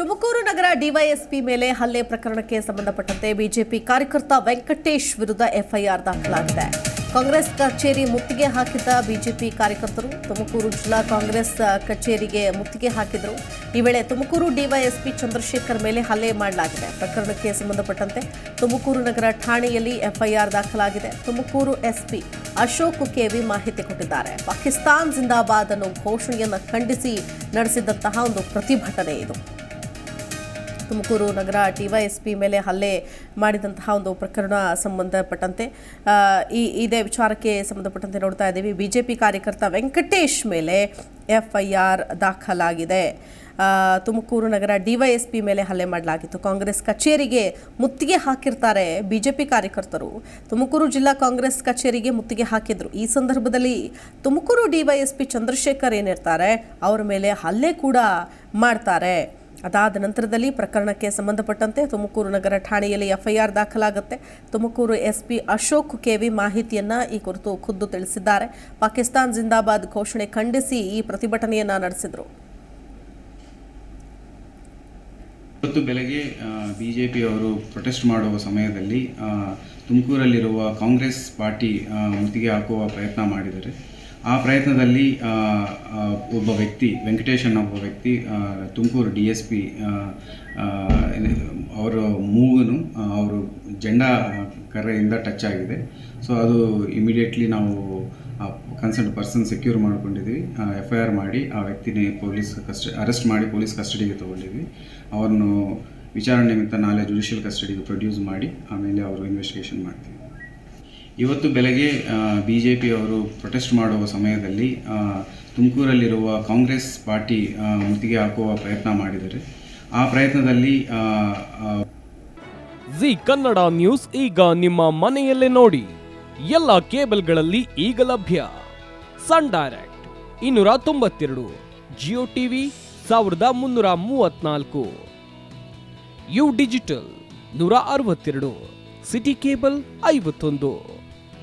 ತುಮಕೂರು ನಗರ DYSP ಮೇಲೆ ಹಲ್ಲೆ ಪ್ರಕರಣಕ್ಕೆ ಸಂಬಂಧಪಟ್ಟಂತೆ ಬಿಜೆಪಿ ಕಾರ್ಯಕರ್ತ ವೆಂಕಟೇಶ್ ವಿರುದ್ಧ ಎಫ್ಐಆರ್ ದಾಖಲಾಗಿದೆ. ಕಾಂಗ್ರೆಸ್ ಕಚೇರಿ ಮುತ್ತಿಗೆ ಹಾಕಿದ್ದ ಬಿಜೆಪಿ ಕಾರ್ಯಕರ್ತರು ತುಮಕೂರು ಜಿಲ್ಲಾ ಕಾಂಗ್ರೆಸ್ ಕಚೇರಿಗೆ ಮುತ್ತಿಗೆ ಹಾಕಿದರು. ಈ ವೇಳೆ ತುಮಕೂರು ಡಿವೈಎಸ್ಪಿ ಚಂದ್ರಶೇಖರ್ ಮೇಲೆ ಹಲ್ಲೆ ಮಾಡಲಾಗಿದೆ. ಪ್ರಕರಣಕ್ಕೆ ಸಂಬಂಧಪಟ್ಟಂತೆ ತುಮಕೂರು ನಗರ ಠಾಣೆಯಲ್ಲಿ ಎಫ್ಐಆರ್ ದಾಖಲಾಗಿದೆ. ತುಮಕೂರು ಎಸ್ಪಿ ಅಶೋಕ್ ಕೆವಿ ಮಾಹಿತಿ ಕೊಟ್ಟಿದ್ದಾರೆ. ಪಾಕಿಸ್ತಾನ್ ಜಿಂದಾಬಾದ್ ಅನ್ನು ಘೋಷಣೆಯನ್ನು ಖಂಡಿಸಿ ನಡೆಸಿದಂತಹ ಒಂದು ಪ್ರತಿಭಟನೆ ಇದು. ತುಮಕೂರು ನಗರ ಡಿವೈಎಸ್ಪಿ ಮೇಲೆ ಹಲ್ಲೆ ಮಾಡಿದಂತಹ ಒಂದು ಪ್ರಕರಣ ಸಂಬಂಧಪಟ್ಟಂತೆ ಈ ಇದೇ ವಿಚಾರಕ್ಕೆ ಸಂಬಂಧಪಟ್ಟಂತೆ ನೋಡ್ತಾ ಇದ್ದೀವಿ. ಬಿಜೆಪಿ ಕಾರ್ಯಕರ್ತ ವೆಂಕಟೇಶ್ ಮೇಲೆ ಎಫ್ಐಆರ್ ದಾಖಲಾಗಿದೆ. ಆ, ತುಮಕೂರು ನಗರ ಡಿವೈಎಸ್ಪಿ ಮೇಲೆ ಹಲ್ಲೆ ಮಾಡಲಾಗಿತ್ತು. ಕಾಂಗ್ರೆಸ್ ಕಚೇರಿಗೆ ಮುತ್ತಿಗೆ ಹಾಕಿರ್ತಾರೆ ಬಿಜೆಪಿ ಕಾರ್ಯಕರ್ತರು. ತುಮಕೂರು ಜಿಲ್ಲಾ ಕಾಂಗ್ರೆಸ್ ಕಚೇರಿಗೆ ಮುತ್ತಿಗೆ ಹಾಕಿದ್ರು. ಈ ಸಂದರ್ಭದಲ್ಲಿ ತುಮಕೂರು ಡಿವೈಎಸ್ಪಿ ಚಂದ್ರಶೇಖರ್ ಏನಿರ್ತಾರೆ ಅವರ ಮೇಲೆ ಹಲ್ಲೆ ಕೂಡ ಮಾಡ್ತಾರೆ. ಅದಾದ ನಂತರದಲ್ಲಿ ಪ್ರಕರಣಕ್ಕೆ ಸಂಬಂಧಪಟ್ಟಂತೆ ತುಮಕೂರು ನಗರ ಠಾಣೆಯಲ್ಲಿ FIR ದಾಖಲಾಗುತ್ತೆ. Tumakuru SP Ashok K V ಮಾಹಿತಿಯನ್ನ ಈ ಕುರಿತು ಖುದ್ದು ತಿಳಿಸಿದ್ದಾರೆ. ಪಾಕಿಸ್ತಾನ್ ಜಿಂದಾಬಾದ್ ಘೋಷಣೆ ಖಂಡಿಸಿ ಈ ಪ್ರತಿಭಟನೆಯನ್ನ ನಡೆಸಿದ್ರು. ಇವತ್ತು ಬೆಳಗ್ಗೆ ಬಿ ಜೆ ಪ್ರೊಟೆಸ್ಟ್ ಮಾಡುವ ಸಮಯದಲ್ಲಿ ತುಮಕೂರಲ್ಲಿರುವ ಕಾಂಗ್ರೆಸ್ ಪಾರ್ಟಿ ಮುತ್ತಿಗೆ ಹಾಕುವ ಪ್ರಯತ್ನ ಮಾಡಿದ್ದಾರೆ. ಆ ಪ್ರಯತ್ನದಲ್ಲಿ ಒಬ್ಬ ವ್ಯಕ್ತಿ ವೆಂಕಟೇಶನ್ ಒಬ್ಬ ವ್ಯಕ್ತಿ ತುಮಕೂರು ಡಿ ಎಸ್ ಪಿ ಅವರ ಮೂಗನು ಅವರು ಜೆಂಡಾ ಕರೆಯಿಂದ ಟಚ್ ಆಗಿದೆ. ಸೊ, ಅದು ಇಮಿಡಿಯೇಟ್ಲಿ ನಾವು ಕನ್ಸರ್ನ್ ಪರ್ಸನ್ ಸೆಕ್ಯೂರ್ ಮಾಡ್ಕೊಂಡಿದ್ವಿ ಎಫ್ ಐ ಆರ್ ಮಾಡಿ ಆ ವ್ಯಕ್ತಿನೇ ಪೊಲೀಸ್ ಕಸ್ಟ, ಅರೆಸ್ಟ್ ಮಾಡಿ ಪೊಲೀಸ್ ಕಸ್ಟಡಿಗೆ ತೊಗೊಂಡಿದ್ವಿ ಅವರನ್ನು ವಿಚಾರಣೆ ನಿಮಿತ್ತ ನಾಳೆ ಜುಡಿಷಿಯಲ್ ಕಸ್ಟಡಿಗೆ ಪ್ರೊಡ್ಯೂಸ್ ಮಾಡಿ, ಆಮೇಲೆ ಅವರು ಇನ್ವೆಸ್ಟಿಗೇಷನ್ ಮಾಡ್ತೀವಿ. ಇವತ್ತು ಬೆಳಗ್ಗೆ ಬಿ ಜೆ ಪಿಯವರು ಪ್ರೊಟೆಸ್ಟ್ ಮಾಡುವ ಸಮಯದಲ್ಲಿ ತುಮಕೂರಲ್ಲಿರುವ ಕಾಂಗ್ರೆಸ್ ಪಾರ್ಟಿ ಮುತ್ತಿಗೆ ಹಾಕುವ ಪ್ರಯತ್ನ ಮಾಡಿದರೆ ಆ ಪ್ರಯತ್ನದಲ್ಲಿ ಜಿ ಕನ್ನಡ ನ್ಯೂಸ್ ಈಗ ನಿಮ್ಮ ಮನೆಯಲ್ಲೇ ನೋಡಿ. ಎಲ್ಲ ಕೇಬಲ್ಗಳಲ್ಲಿ ಈಗ ಲಭ್ಯ. ಸನ್ ಡೈರೆಕ್ಟ್ ಇನ್ನೂರ ತೊಂಬತ್ತೆರಡು ಜಿಯೋ ಟಿವಿ ಸಾವಿರದ ಮುನ್ನೂರ ಮೂವತ್ನಾಲ್ಕು. ಯು ಡಿಜಿಟಲ್ ನೂರ ಅರವತ್ತೆರಡು, ಸಿಟಿ ಕೇಬಲ್ ಐವತ್ತೊಂದು.